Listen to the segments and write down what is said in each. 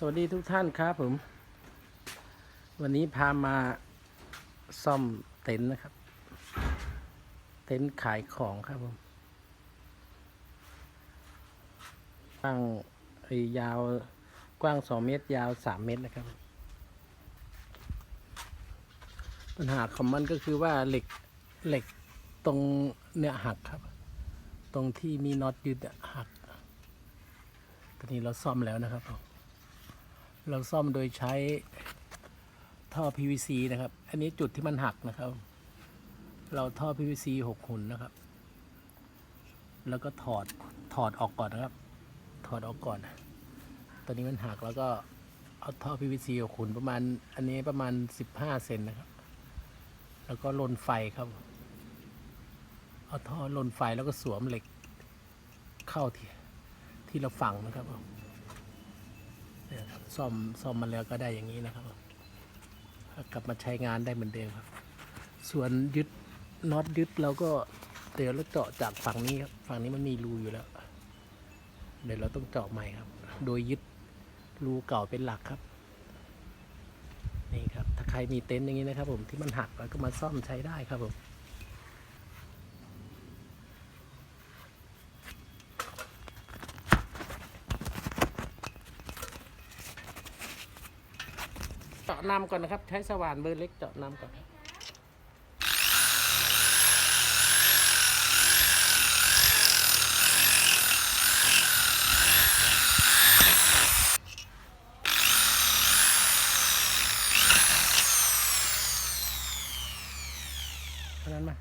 สวัสดีทุกท่านครับผม วันนี้พามาซ่อมเต็นท์นะครับ เต็นท์ขายของครับผมกว้างอ้ยาวกว้างสองเมตร ยาวสามเมตรนะครับ ปัญหาของมันก็คือว่าเหล็กเหล็กตรงเนี่ยหักครับ ตรงที่มีน็อตยึดหักตอนนี้เราซ่อมแล้วนะครับผม เราซ่อมโดยใช้ท่อ PVC นะครับ อันนี้จุดที่มันหักนะครับ เราท่อ PVC หกหุ่นนะครับ แล้วก็ถอดถอดออกก่อนนะครับ ถอดออกก่อน ตอนนี้มันหักแล้วก็เอาท่อ PVC หกหุ่นประมาณ อันนี้ประมาณ15เซนนะครับ แล้วก็ลนไฟครับ เอาท่อลนไฟแล้วก็สวมเหล็กเข้าที่ที่เราฝังนะครับผมเนี่ยครับ ซ่อมซ่อมมาแล้วก็ได้อย่างนี้นะครับ กลับมาใช้งานได้เหมือนเดิมครับ ส่วนยึดน็อตยึดเราก็เดี๋ยวเราเจาะจากฝั่งนี้ครับฝั่งนี้มันมีรูอยู่แล้ว เดี๋ยวเราต้องเจาะใหม่ครับ โดยยึดรูเก่าเป็นหลักครับนี่ครับถ้าใครมีเต็นท์อย่างนี้นะครับผมที่มันหักแล้วก็มาซ่อมใช้ได้ครับผม เจาะนำก่อนนะครับ ใช้สว่านเบอร์เล็กเจาะนำก่อนนั้นมา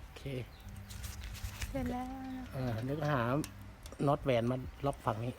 โอเคเสร็จแล้ว เออเดี๋ยวก็หาน็อตแหวนมาล็อกฝั่งนี้